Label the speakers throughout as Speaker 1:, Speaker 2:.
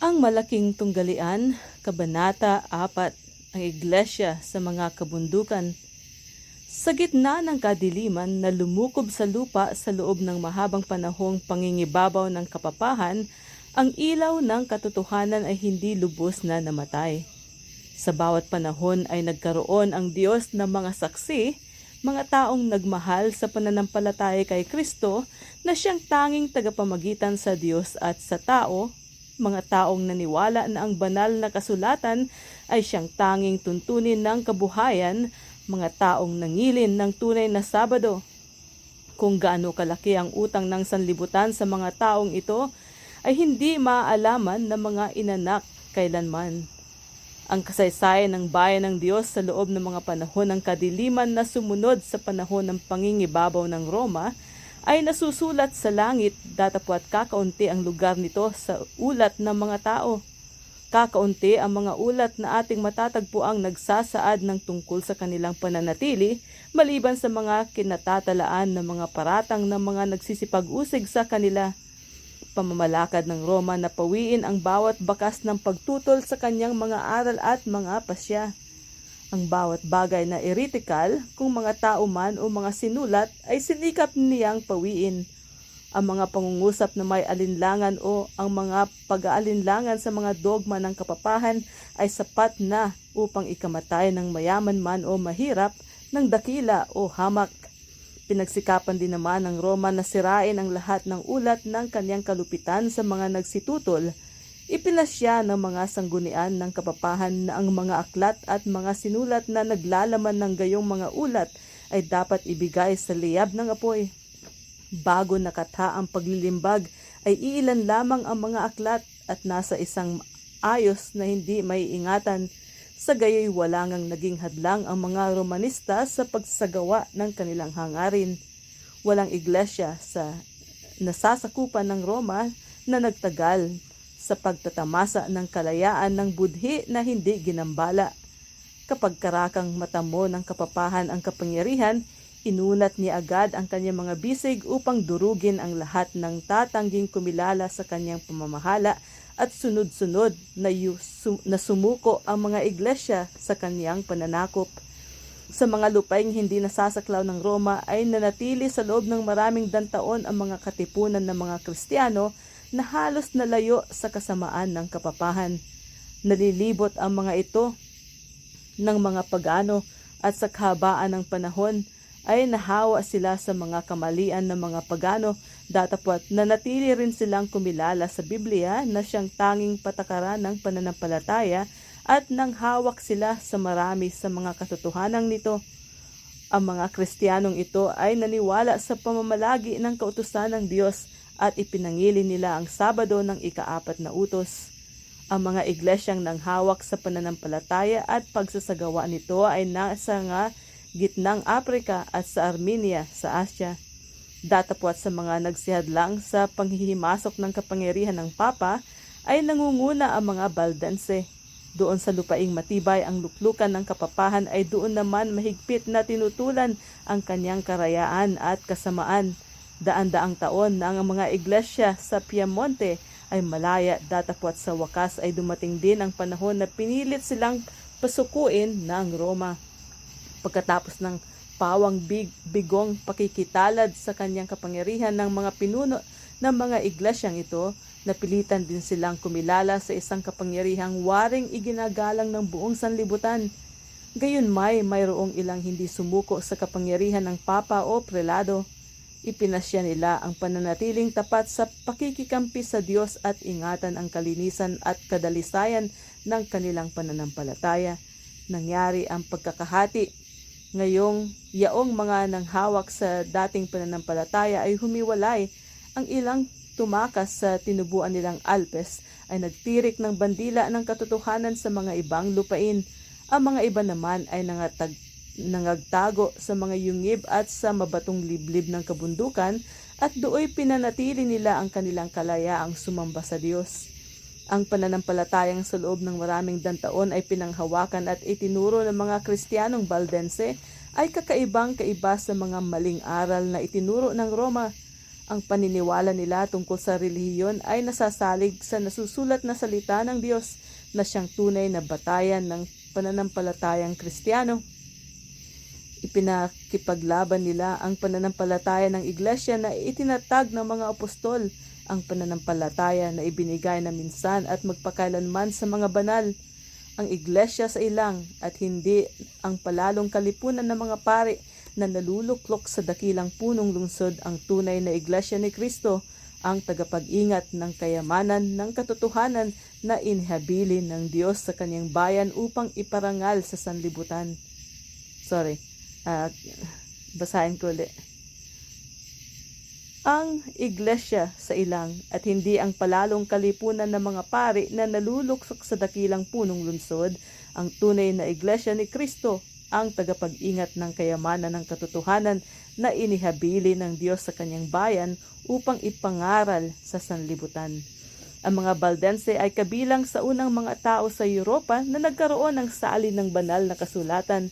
Speaker 1: Ang malaking tunggalian, Kabanata 4, ang Iglesia sa mga kabundukan. Sa gitna ng kadiliman na lumukob sa lupa sa loob ng mahabang panahong pangingibabaw ng kapapahan, ang ilaw ng katotohanan ay hindi lubos na namatay. Sa bawat panahon ay nagkaroon ang Diyos ng mga saksi, mga taong nagmahal sa pananampalataya kay Kristo na siyang tanging tagapamagitan sa Diyos at sa tao, mga taong naniwala na ang banal na kasulatan ay siyang tanging tuntunin ng kabuhayan, mga taong nangilin ng tunay na Sabado. Kung gaano kalaki ang utang ng sanlibutan sa mga taong ito ay hindi maaalaman ng mga inanak kailanman. Ang kasaysayan ng bayan ng Diyos sa loob ng mga panahon ng kadiliman na sumunod sa panahon ng pangingibabaw ng Roma ay nasusulat sa langit datapwat kakaunti ang lugar nito sa ulat ng mga tao. Kakaunti ang mga ulat na ating matatagpo ang nagsasaad ng tungkol sa kanilang pananatili maliban sa mga kinatatalaan ng mga paratang ng mga nagsisipag-usig sa kanila pamamalakad ng Roma na pawiin ang bawat bakas ng pagtutol sa kanyang mga aral at mga pasya. Ang bawat bagay na heretical, kung mga tao man o mga sinulat, ay sinikap niyang pawiin. Ang mga pangungusap na may alinlangan o ang mga pag-aalinlangan sa mga dogma ng kapapahan ay sapat na upang ikamatay ng mayaman man o mahirap, ng dakila o hamak. Pinagsikapan din naman ng Roma na sirain ang lahat ng ulat ng kanyang kalupitan sa mga nagsitutol. Ipinasya ng mga sanggunian ng kapapahan na ang mga aklat at mga sinulat na naglalaman ng gayong mga ulat ay dapat ibigay sa liyab ng apoy. Bago nakatha ang paglilimbag ay iilan lamang ang mga aklat at nasa isang ayos na hindi may ingatan sa gayoy wala ngang naging hadlang ang mga Romanista sa pagsagawa ng kanilang hangarin. Walang iglesia sa nasasakupan ng Roma na nagtagal sa pagtatamasa ng kalayaan ng budhi na hindi ginambala. Kapag karakang matamo ng kapapahan ang kapangyarihan, inunat niya agad ang kanyang mga bisig upang durugin ang lahat ng tatangging kumilala sa kanyang pamamahala at sunod-sunod na, na sumuko ang mga iglesia sa kanyang pananakop. Sa mga lupaing hindi nasasaklaw ng Roma ay nanatili sa loob ng maraming dantaon ang mga katipunan ng mga Kristiyano na halos nalayo sa kasamaan ng kapapahan. Nalilibot ang mga ito ng mga pagano at sa kahabaan ng panahon ay nahawa sila sa mga kamalian ng mga pagano datapwat nanatili rin silang kumilala sa Biblia na siyang tanging patakaran ng pananampalataya at nang hawak sila sa marami sa mga katotohanan nito. Ang mga Kristiyanong ito ay naniwala sa pamamalagi ng kautusan ng Diyos at ipinangili nila ang Sabado ng ikaapat na utos. Ang mga iglesyang nang hawak sa pananampalataya at pagsasagawa nito ay nasa nga gitnang Afrika at sa Armenia sa Asya. Datapwat sa mga nagsihadlang sa panghihimasok ng kapangyarihan ng Papa ay nangunguna ang mga Baldense. Doon sa lupaing matibay ang luklukan ng kapapahan ay doon naman mahigpit na tinutulan ang kanyang karayaan at kasamaan. Daan-daang taon na ang mga iglesia sa Piemonte ay malaya datapwat sa wakas ay dumating din ang panahon na pinilit silang pasukuin ng Roma. Pagkatapos ng pawang big, bigong pakikitalad sa kanyang kapangyarihan ng mga pinuno ng mga iglesyang ito, napilitan din silang kumilala sa isang kapangyarihang waring iginagalang ng buong sanlibutan. Gayon may mayroong ilang hindi sumuko sa kapangyarihan ng papa o prelado. Ipinasya nila ang pananatiling tapat sa pakikikampi sa Diyos at ingatan ang kalinisan at kadalisayan ng kanilang pananampalataya. Nangyari ang pagkakahati Ngayong yaong mga nanghawak sa dating pananampalataya ay humiwalay, ang ilang tumakas sa tinubuan nilang Alpes ay nagtirik ng bandila ng katotohanan sa mga ibang lupain. Ang mga iba naman ay nangatag, nangagtago sa mga yungib at sa mabatong liblib ng kabundukan at dooy pinanatili nila ang kanilang kalayaang sumamba sa Diyos. Ang pananampalatayang sa loob ng maraming dantaon ay pinanghawakan at itinuro ng mga Kristiyanong Baldense ay kakaibang kaiba sa mga maling aral na itinuro ng Roma. Ang paniniwala nila tungkol sa relihiyon ay nasasalig sa nasusulat na salita ng Diyos na siyang tunay na batayan ng pananampalatayang Kristiyano. Ipinakipaglaban nila ang pananampalataya ng iglesia na itinatag ng mga apostol, ang pananampalataya na ibinigay na minsan at magpakailanman sa mga banal, ang iglesia sa ilang at hindi ang palalong kalipunan ng mga pari na naluluklok sa dakilang punong lungsod ang tunay na iglesia ni Kristo, ang tagapag-ingat ng kayamanan ng katotohanan na inhabilin ng Diyos sa kanyang bayan upang iparangal sa sanlibutan. Sorry, ah, basahin ko ulit. Ang iglesia sa ilang at hindi ang palalong kalipunan ng mga pari na naluluksok sa dakilang punong lungsod, ang tunay na iglesia ni Kristo ang tagapag-ingat ng kayamanan ng katotohanan na inihabili ng Diyos sa kanyang bayan upang ipangaral sa sanlibutan. Ang mga Baldense ay kabilang sa unang mga tao sa Europa na nagkaroon ng salin ng banal na kasulatan.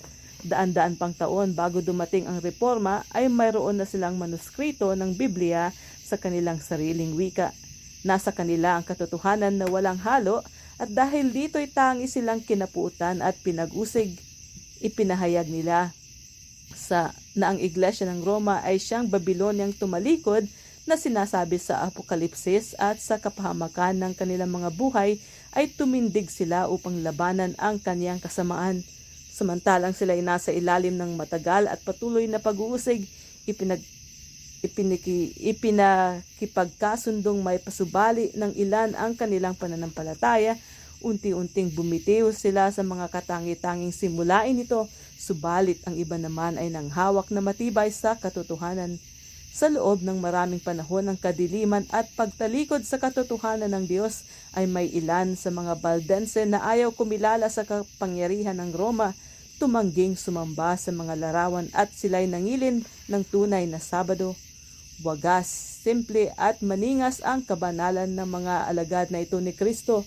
Speaker 1: Daan-daan pang taon bago dumating ang reforma ay mayroon na silang manuskrito ng Biblia sa kanilang sariling wika. Nasa kanila ang katotohanan na walang halo at dahil dito'y tangi silang kinapuutan at pinag-usig ipinahayag nila sa na ang iglesia ng Roma ay siyang Babilonyang tumalikod na sinasabi sa Apokalipsis at sa kapahamakan ng kanilang mga buhay ay tumindig sila upang labanan ang kaniyang kasamaan. Samantalang sila ay nasa ilalim ng matagal at patuloy na pag-uusig, ipinag ipiniki, ipinakipagkasundong may pasubali ng ilan ang kanilang pananampalataya Unti-unting bumitiw sila sa mga katangi-tanging simulain nito, subalit ang iba naman ay nanghawak na matibay sa katotohanan. Sa loob ng maraming panahon ng kadiliman at pagtalikod sa katotohanan ng Diyos ay may ilan sa mga Baldense na ayaw kumilala sa kapangyarihan ng Roma, tumangging sumamba sa mga larawan at sila'y nangilin ng tunay na Sabado. Wagas, simple at maningas ang kabanalan ng mga alagad na ito ni Kristo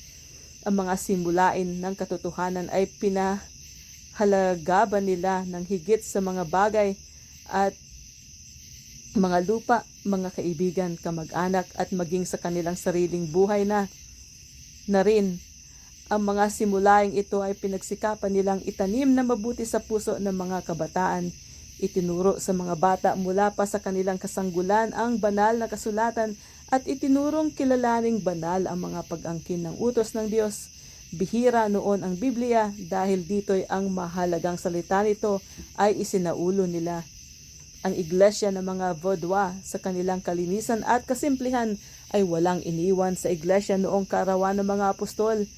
Speaker 1: ang mga simulain ng katotohanan ay pinahalagaban nila ng higit sa mga bagay at mga lupa, mga kaibigan, kamag-anak at maging sa kanilang sariling buhay na. Na rin, ang mga simulaing ito ay pinagsikapan nilang itanim na mabuti sa puso ng mga kabataan. Itinuro sa mga bata mula pa sa kanilang kasanggulan ang banal na kasulatan at itinurong kilalaning banal ang mga pag-angkin ng utos ng Diyos. Bihira noon ang Biblia dahil dito'y ang mahalagang salita nito ay isinaulo nila. Ang iglesia ng mga Vodwa sa kanilang kalinisan at kasimplihan ay walang iniwan sa iglesia noong kaarawan ng mga apostol.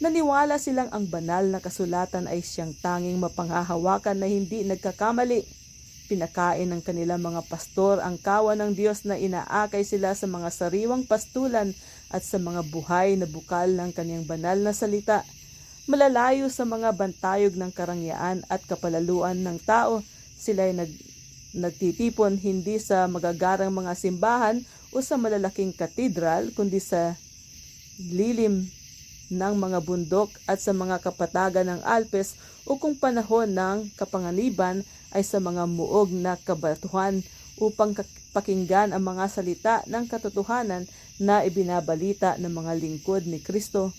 Speaker 1: Naniwala silang ang banal na kasulatan ay siyang tanging mapanghahawakan na hindi nagkakamali Pinakain ng kanilang mga pastor ang kawa ng Diyos na inaakay sila sa mga sariwang pastulan at sa mga buhay na bukal ng kanyang banal na salita. Malalayo sa mga bantayog ng karangyaan at kapalaluan ng tao, sila ay nag, nagtitipon hindi sa magagarang mga simbahan o sa malalaking katedral, kundi sa lilim ng mga bundok at sa mga kapatagan ng Alpes o kung panahon ng kapanganiban ay sa mga muog na kabatuhan upang pakinggan ang mga salita ng katotohanan na ibinabalita ng mga lingkod ni Kristo.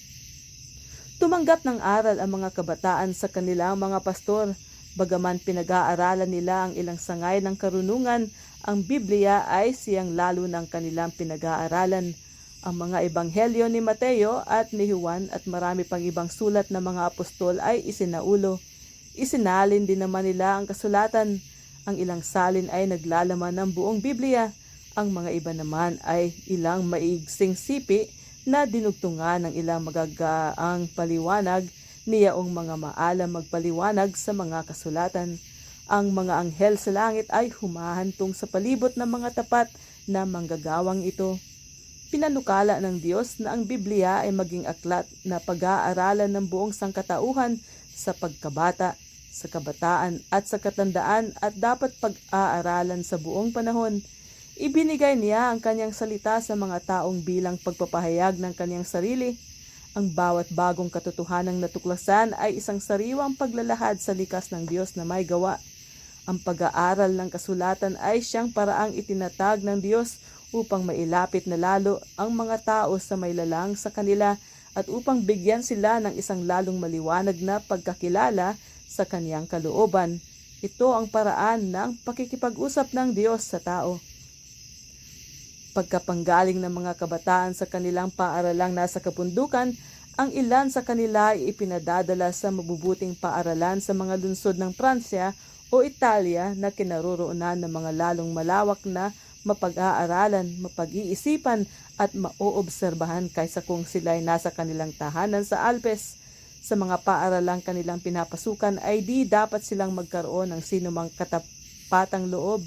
Speaker 1: Tumanggap ng aral ang mga kabataan sa kanilang mga pastor, bagaman pinag-aaralan nila ang ilang sangay ng karunungan, ang Biblia ay siyang lalo ng kanilang pinag-aaralan ang mga ebanghelyo ni Mateo at ni Juan at marami pang ibang sulat ng mga apostol ay isinaulo. Isinalin din naman nila ang kasulatan. Ang ilang salin ay naglalaman ng buong Biblia. Ang mga iba naman ay ilang maigsing sipi na dinugtungan ng ilang magagaang paliwanag niyaong mga maalam magpaliwanag sa mga kasulatan. Ang mga anghel sa langit ay humahantong sa palibot ng mga tapat na manggagawang ito. Pinanukala ng Diyos na ang Biblia ay maging aklat na pag-aaralan ng buong sangkatauhan sa pagkabata, sa kabataan at sa katandaan at dapat pag-aaralan sa buong panahon. Ibinigay niya ang kanyang salita sa mga taong bilang pagpapahayag ng kanyang sarili. Ang bawat bagong katotohanang natuklasan ay isang sariwang paglalahad sa likas ng Diyos na may gawa. Ang pag-aaral ng kasulatan ay siyang paraang itinatag ng Diyos upang mailapit na lalo ang mga tao sa may lalang sa kanila at upang bigyan sila ng isang lalong maliwanag na pagkakilala sa kaniyang kalooban. Ito ang paraan ng pakikipag-usap ng Diyos sa tao. Pagkapanggaling ng mga kabataan sa kanilang paaralang nasa kapundukan, ang ilan sa kanila ay ipinadadala sa mabubuting paaralan sa mga lungsod ng Pransya o Italia na kinaroroonan ng mga lalong malawak na mapag-aaralan, mapag-iisipan at maoobserbahan kaysa kung sila ay nasa kanilang tahanan sa Alpes. Sa mga paaralang kanilang pinapasukan ay di dapat silang magkaroon ng sinumang katapatang loob.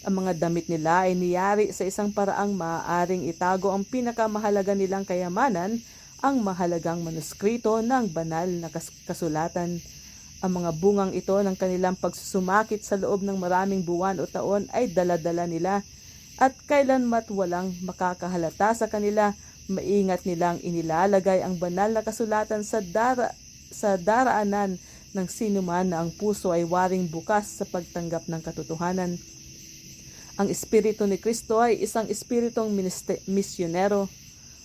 Speaker 1: Ang mga damit nila ay niyari sa isang paraang maaaring itago ang pinakamahalaga nilang kayamanan, ang mahalagang manuskrito ng banal na kas- kasulatan. Ang mga bungang ito ng kanilang pagsusumakit sa loob ng maraming buwan o taon ay daladala nila at kailanmat walang makakahalata sa kanila, maingat nilang inilalagay ang banal na kasulatan sa dara sa daraanan ng sinuman na ang puso ay waring bukas sa pagtanggap ng katotohanan. Ang Espiritu ni Kristo ay isang espiritong misyonero.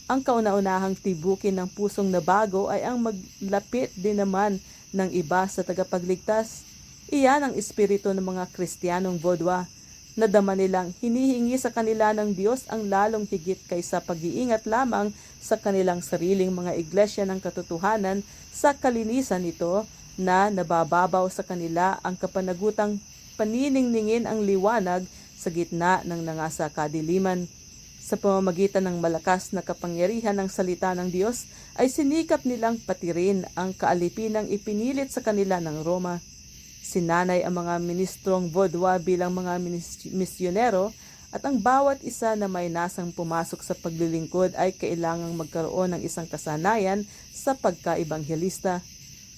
Speaker 1: Ang kauna-unahang tibukin ng pusong nabago ay ang maglapit din naman ng iba sa tagapagligtas. Iyan ang espiritu ng mga Kristiyanong Vodwa. Nadama nilang hinihingi sa kanila ng Diyos ang lalong higit kaysa pag-iingat lamang sa kanilang sariling mga iglesia ng katotohanan sa kalinisan nito na nabababaw sa kanila ang kapanagutang paniningningin ang liwanag sa gitna ng nangasa kadiliman. Sa pamamagitan ng malakas na kapangyarihan ng salita ng Diyos ay sinikap nilang patirin ang kaalipinang ipinilit sa kanila ng Roma. Sinanay ang mga ministrong Vodwa bilang mga misyonero at ang bawat isa na may nasang pumasok sa paglilingkod ay kailangang magkaroon ng isang kasanayan sa pagkaibanghelista.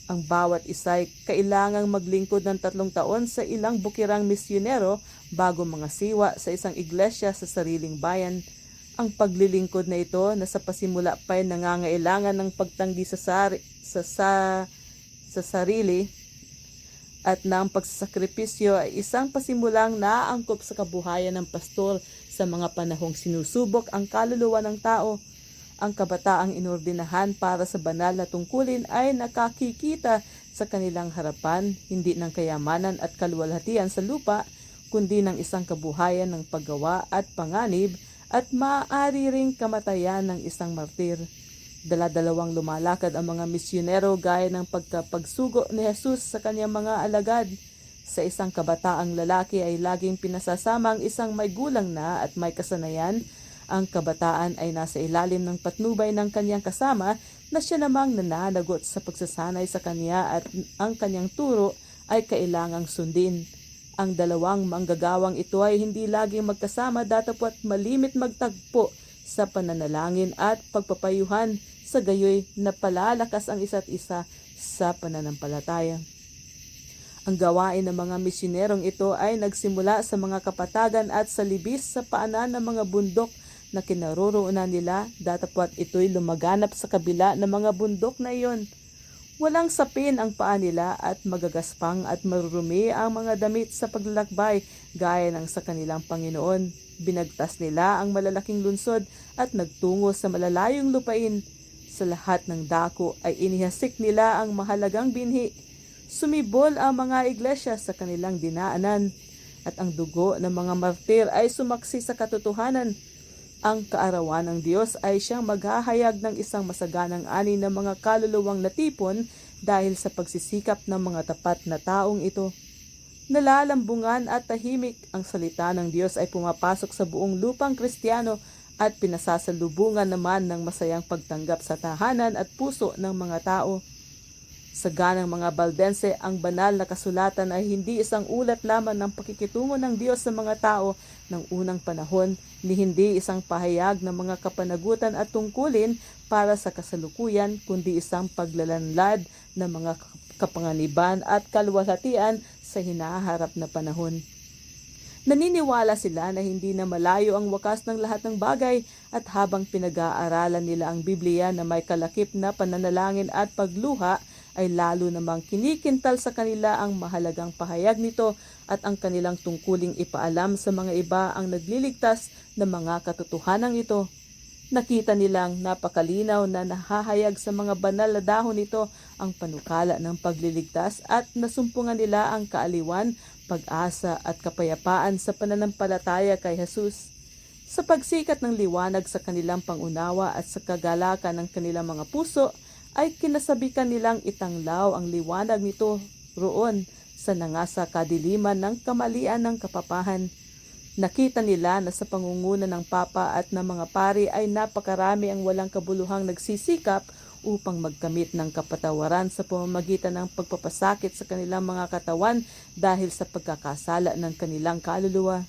Speaker 1: Ang bawat isa ay kailangang maglingkod ng tatlong taon sa ilang bukirang misyonero bago mga siwa sa isang iglesia sa sariling bayan. Ang paglilingkod na ito na sa pasimula pa ay nangangailangan ng pagtanggi sa, sari, sa, sa, sa sarili at ng pagsasakripisyo ay isang pasimulang naaangkop sa kabuhayan ng pastor sa mga panahong sinusubok ang kaluluwa ng tao. Ang kabataang inordinahan para sa banal na tungkulin ay nakakikita sa kanilang harapan, hindi ng kayamanan at kaluwalhatian sa lupa, kundi ng isang kabuhayan ng paggawa at panganib at maaari ring kamatayan ng isang martir. Dala-dalawang lumalakad ang mga misyonero gaya ng pagkapagsugo ni Jesus sa kanyang mga alagad. Sa isang kabataang lalaki ay laging pinasasama ang isang may gulang na at may kasanayan. Ang kabataan ay nasa ilalim ng patnubay ng kanyang kasama na siya namang nananagot sa pagsasanay sa kanya at ang kanyang turo ay kailangang sundin. Ang dalawang manggagawang ito ay hindi laging magkasama datapwat malimit magtagpo sa pananalangin at pagpapayuhan sa gayoy na palalakas ang isa't isa sa pananampalataya. Ang gawain ng mga misyonerong ito ay nagsimula sa mga kapatagan at sa libis sa paanan ng mga bundok na kinaroroonan nila datapwat ito'y lumaganap sa kabila ng mga bundok na iyon. Walang sapin ang paa nila at magagaspang at marurumi ang mga damit sa paglalakbay gaya ng sa kanilang Panginoon. Binagtas nila ang malalaking lunsod at nagtungo sa malalayong lupain. Sa lahat ng dako ay inihasik nila ang mahalagang binhi. Sumibol ang mga iglesia sa kanilang dinaanan at ang dugo ng mga martir ay sumaksi sa katotohanan. Ang kaarawan ng Diyos ay siyang maghahayag ng isang masaganang ani ng mga kaluluwang natipon dahil sa pagsisikap ng mga tapat na taong ito. Nalalambungan at tahimik ang salita ng Diyos ay pumapasok sa buong lupang kristyano at pinasasalubungan naman ng masayang pagtanggap sa tahanan at puso ng mga tao. Sa ganang mga Baldense, ang banal na kasulatan ay hindi isang ulat lamang ng pakikitungo ng Diyos sa mga tao ng unang panahon, ni hindi isang pahayag ng mga kapanagutan at tungkulin para sa kasalukuyan, kundi isang paglalanlad ng mga kapanganiban at kalwalhatian sa hinaharap na panahon. Naniniwala sila na hindi na malayo ang wakas ng lahat ng bagay at habang pinag-aaralan nila ang Biblia na may kalakip na pananalangin at pagluha, ay lalo namang kinikintal sa kanila ang mahalagang pahayag nito at ang kanilang tungkuling ipaalam sa mga iba ang nagliligtas na mga katotohanan ito. Nakita nilang napakalinaw na nahahayag sa mga banal na dahon nito ang panukala ng pagliligtas at nasumpungan nila ang kaaliwan, pag-asa at kapayapaan sa pananampalataya kay Jesus. Sa pagsikat ng liwanag sa kanilang pangunawa at sa kagalakan ng kanilang mga puso, ay kinasabikan nilang itanglaw ang liwanag nito roon sa nangasa kadiliman ng kamalian ng kapapahan. Nakita nila na sa pangunguna ng Papa at ng mga pari ay napakarami ang walang kabuluhang nagsisikap upang magkamit ng kapatawaran sa pamamagitan ng pagpapasakit sa kanilang mga katawan dahil sa pagkakasala ng kanilang kaluluwa.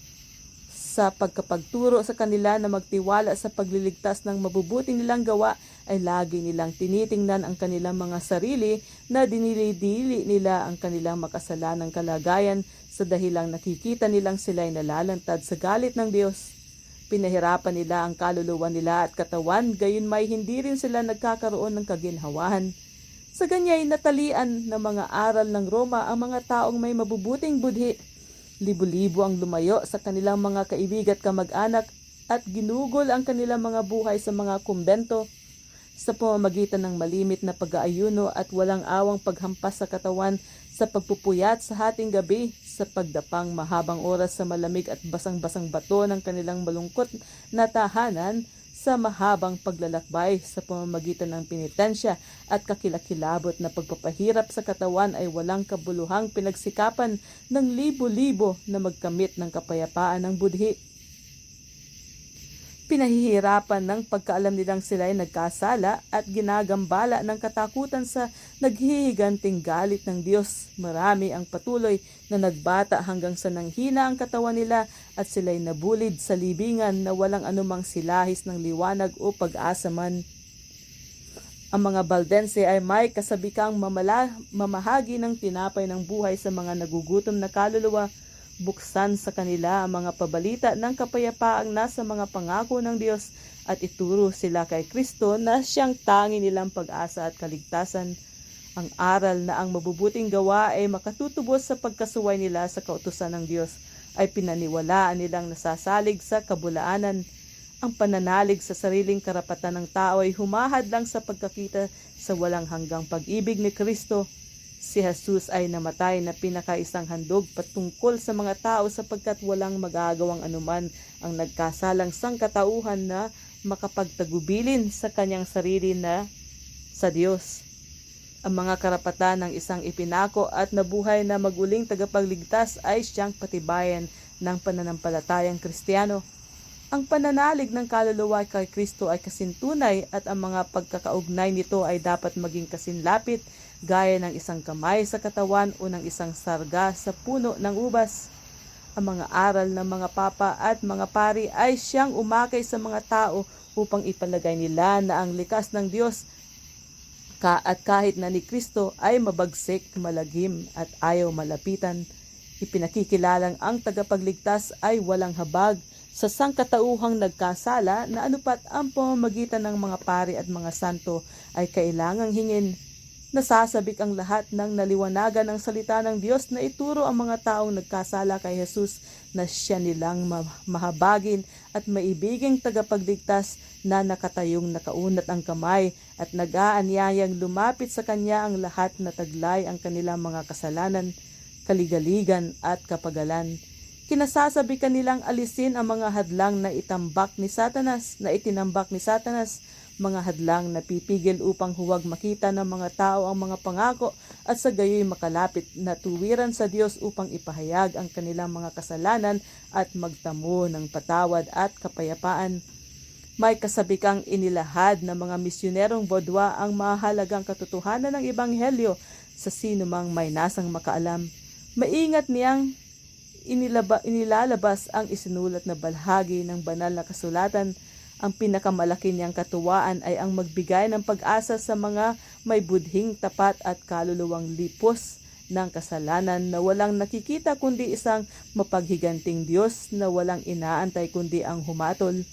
Speaker 1: Sa pagkapagturo sa kanila na magtiwala sa pagliligtas ng mabubuti nilang gawa ay lagi nilang tinitingnan ang kanilang mga sarili na dinilidili nila ang kanilang makasalanang kalagayan sa dahilang nakikita nilang sila'y nalalantad sa galit ng Diyos. Pinahirapan nila ang kaluluwa nila at katawan, gayon may hindi rin sila nagkakaroon ng kaginhawahan. Sa ganyay natalian ng mga aral ng Roma ang mga taong may mabubuting budhi. Libo-libo ang lumayo sa kanilang mga kaibigat kamag-anak at ginugol ang kanilang mga buhay sa mga kumbento. Sa pamamagitan ng malimit na pag-aayuno at walang awang paghampas sa katawan sa pagpupuyat sa hating gabi sa pagdapang mahabang oras sa malamig at basang-basang bato ng kanilang malungkot na tahanan sa mahabang paglalakbay sa pamamagitan ng penitensya at kakilakilabot na pagpapahirap sa katawan ay walang kabuluhang pinagsikapan ng libo-libo na magkamit ng kapayapaan ng budhi pinahihirapan ng pagkaalam nilang sila ay nagkasala at ginagambala ng katakutan sa naghihiganting galit ng Diyos. Marami ang patuloy na nagbata hanggang sa nanghina ang katawan nila at sila'y nabulid sa libingan na walang anumang silahis ng liwanag o pag-asa man. Ang mga Baldense ay may kasabikang mamala, mamahagi ng tinapay ng buhay sa mga nagugutom na kaluluwa buksan sa kanila ang mga pabalita ng kapayapaang nasa mga pangako ng Diyos at ituro sila kay Kristo na siyang tangi nilang pag-asa at kaligtasan. Ang aral na ang mabubuting gawa ay makatutubos sa pagkasuway nila sa kautusan ng Diyos ay pinaniwalaan nilang nasasalig sa kabulaanan. Ang pananalig sa sariling karapatan ng tao ay humahad lang sa pagkakita sa walang hanggang pag-ibig ni Kristo Si Jesus ay namatay na pinakaisang handog patungkol sa mga tao sapagkat walang magagawang anuman ang nagkasalang sangkatauhan na makapagtagubilin sa kanyang sarili na sa Diyos. Ang mga karapatan ng isang ipinako at nabuhay na maguling tagapagligtas ay siyang patibayan ng pananampalatayang Kristiyano. Ang pananalig ng kaluluwa kay Kristo ay kasintunay at ang mga pagkakaugnay nito ay dapat maging kasinlapit gaya ng isang kamay sa katawan o ng isang sarga sa puno ng ubas. Ang mga aral ng mga papa at mga pari ay siyang umakay sa mga tao upang ipalagay nila na ang likas ng Diyos ka at kahit na ni Kristo ay mabagsik, malagim at ayaw malapitan. Ipinakikilalang ang tagapagligtas ay walang habag sa sangkatauhang nagkasala na anupat ang pamamagitan ng mga pari at mga santo ay kailangang hingin Nasasabik ang lahat ng naliwanagan ng salita ng Diyos na ituro ang mga taong nagkasala kay Jesus na siya nilang mahabagin at maibiging tagapagligtas na nakatayong nakaunat ang kamay at nag-aanyayang lumapit sa Kanya ang lahat na taglay ang kanilang mga kasalanan, kaligaligan at kapagalan. Kinasasabikan nilang alisin ang mga hadlang na itambak ni Satanas, na itinambak ni Satanas mga hadlang na pipigil upang huwag makita ng mga tao ang mga pangako at sa gayoy makalapit na tuwiran sa Diyos upang ipahayag ang kanilang mga kasalanan at magtamo ng patawad at kapayapaan. May kasabikang inilahad ng mga misyonerong bodwa ang mahalagang katotohanan ng Ebanghelyo sa sino mang may nasang makaalam. Maingat niyang inilaba, inilalabas ang isinulat na balhagi ng banal na kasulatan ang pinakamalaki niyang katuwaan ay ang magbigay ng pag-asa sa mga may budhing tapat at kaluluwang lipos ng kasalanan na walang nakikita kundi isang mapaghiganting Diyos na walang inaantay kundi ang humatol.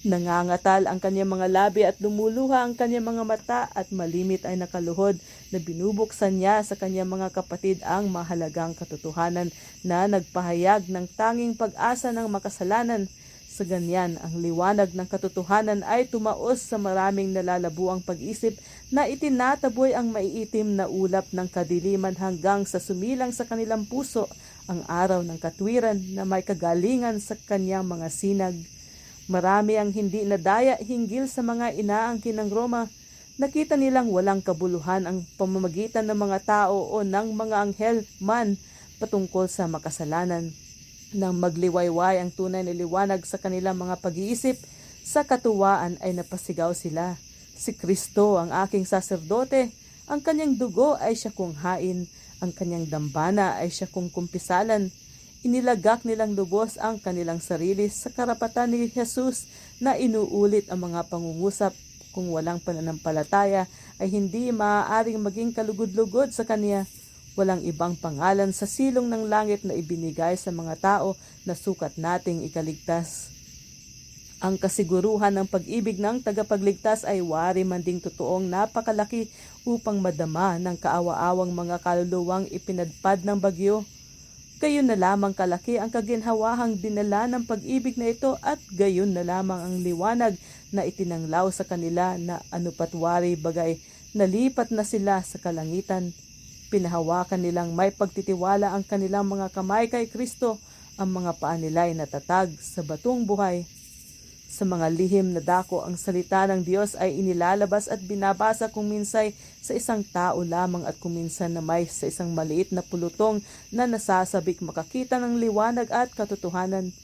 Speaker 1: Nangangatal ang kanyang mga labi at lumuluha ang kanyang mga mata at malimit ay nakaluhod na binubuksan niya sa kanyang mga kapatid ang mahalagang katotohanan na nagpahayag ng tanging pag-asa ng makasalanan. Sa ganyan, ang liwanag ng katotohanan ay tumaos sa maraming nalalabuang pag-isip na itinataboy ang maiitim na ulap ng kadiliman hanggang sa sumilang sa kanilang puso ang araw ng katwiran na may kagalingan sa kanyang mga sinag. Marami ang hindi nadaya hinggil sa mga inaangkin ng Roma. Nakita nilang walang kabuluhan ang pamamagitan ng mga tao o ng mga anghel man patungkol sa makasalanan. Nang magliwayway ang tunay na liwanag sa kanilang mga pag-iisip, sa katuwaan ay napasigaw sila. Si Kristo ang aking saserdote, ang kanyang dugo ay siya kong hain, ang kanyang dambana ay siya kong kumpisalan. Inilagak nilang lubos ang kanilang sarili sa karapatan ni Jesus na inuulit ang mga pangungusap kung walang pananampalataya ay hindi maaaring maging kalugod-lugod sa Kanya. Walang ibang pangalan sa silong ng langit na ibinigay sa mga tao na sukat nating ikaligtas. Ang kasiguruhan ng pag-ibig ng tagapagligtas ay wari man ding totoong napakalaki upang madama ng kaawa-awang mga kaluluwang ipinadpad ng bagyo. Gayon na lamang kalaki ang kaginhawahang dinala ng pag-ibig na ito at gayon na lamang ang liwanag na itinanglaw sa kanila na anupatwari bagay nalipat na sila sa kalangitan. Pinahawakan nilang may pagtitiwala ang kanilang mga kamay kay Kristo, ang mga paa nila ay natatag sa batong buhay. Sa mga lihim na dako ang salita ng Diyos ay inilalabas at binabasa kung minsay sa isang tao lamang at kung minsan na may sa isang maliit na pulutong na nasasabik makakita ng liwanag at katotohanan.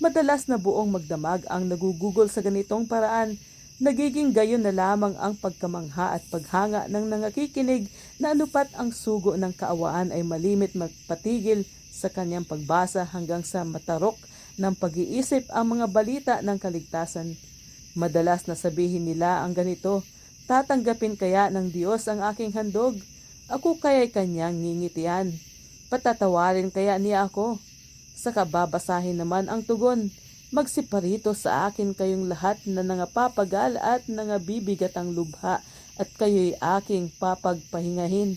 Speaker 1: Madalas na buong magdamag ang nagugugol sa ganitong paraan. Nagiging gayon na lamang ang pagkamangha at paghanga ng nangakikinig na anupat ang sugo ng kaawaan ay malimit magpatigil sa kanyang pagbasa hanggang sa matarok ng pag-iisip ang mga balita ng kaligtasan. Madalas na sabihin nila ang ganito, tatanggapin kaya ng Diyos ang aking handog? Ako kaya'y kanyang ngingitian. Patatawarin kaya niya ako? Sa kababasahin naman ang tugon, magsiparito sa akin kayong lahat na nangapapagal at nangabibigat ang lubha at kayo'y aking papagpahingahin.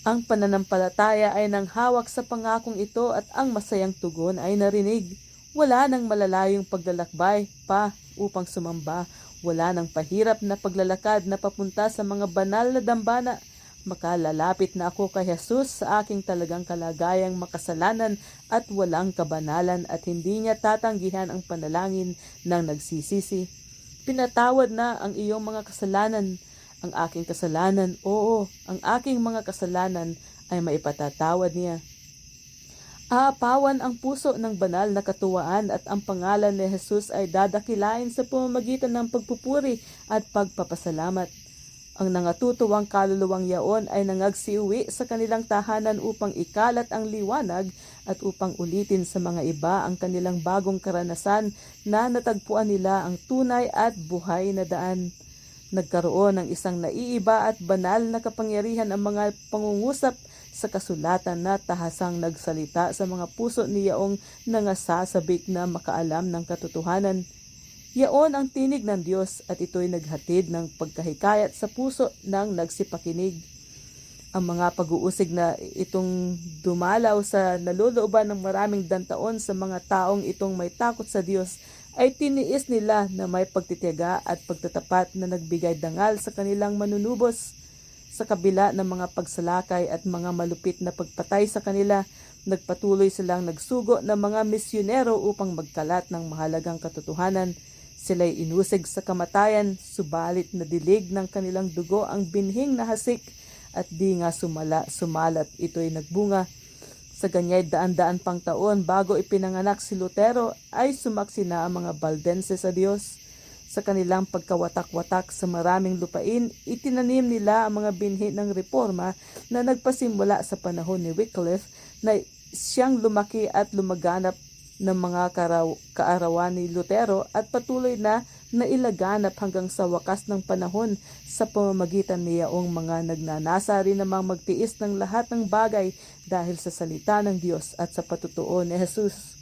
Speaker 1: Ang pananampalataya ay nang hawak sa pangakong ito at ang masayang tugon ay narinig. Wala nang malalayong paglalakbay pa upang sumamba. Wala nang pahirap na paglalakad na papunta sa mga banal na dambana. Makalalapit na ako kay Jesus sa aking talagang kalagayang makasalanan at walang kabanalan at hindi niya tatanggihan ang panalangin ng nagsisisi. Pinatawad na ang iyong mga kasalanan ang aking kasalanan, oo, ang aking mga kasalanan ay maipatatawad niya. Aapawan ang puso ng banal na katuwaan at ang pangalan ni Jesus ay dadakilain sa pamamagitan ng pagpupuri at pagpapasalamat. Ang nangatutuwang kaluluwang yaon ay nangagsiuwi sa kanilang tahanan upang ikalat ang liwanag at upang ulitin sa mga iba ang kanilang bagong karanasan na natagpuan nila ang tunay at buhay na daan. Nagkaroon ng isang naiiba at banal na kapangyarihan ang mga pangungusap sa kasulatan na tahasang nagsalita sa mga puso ni Yaong nangasasabik na makaalam ng katotohanan. Yaon ang tinig ng Diyos at ito'y naghatid ng pagkahikayat sa puso ng nagsipakinig. Ang mga pag-uusig na itong dumalaw sa nalulooban ng maraming dantaon sa mga taong itong may takot sa Diyos ay tiniis nila na may pagtitiyaga at pagtatapat na nagbigay dangal sa kanilang manunubos. Sa kabila ng mga pagsalakay at mga malupit na pagpatay sa kanila, nagpatuloy silang nagsugo ng mga misyonero upang magkalat ng mahalagang katotohanan. Sila'y inusig sa kamatayan, subalit nadilig ng kanilang dugo ang binhing na hasik at di nga sumala, sumalat ito'y nagbunga sa ganyay daan-daan pang taon bago ipinanganak si Lutero ay sumaksi na ang mga Baldense sa Diyos. Sa kanilang pagkawatak-watak sa maraming lupain, itinanim nila ang mga binhi ng reforma na nagpasimula sa panahon ni Wycliffe na siyang lumaki at lumaganap ng mga kaarawan ni Lutero at patuloy na nailaganap hanggang sa wakas ng panahon sa pamamagitan niyaong mga nagnanasa rin namang magtiis ng lahat ng bagay dahil sa salita ng Diyos at sa patutuo ni Jesus.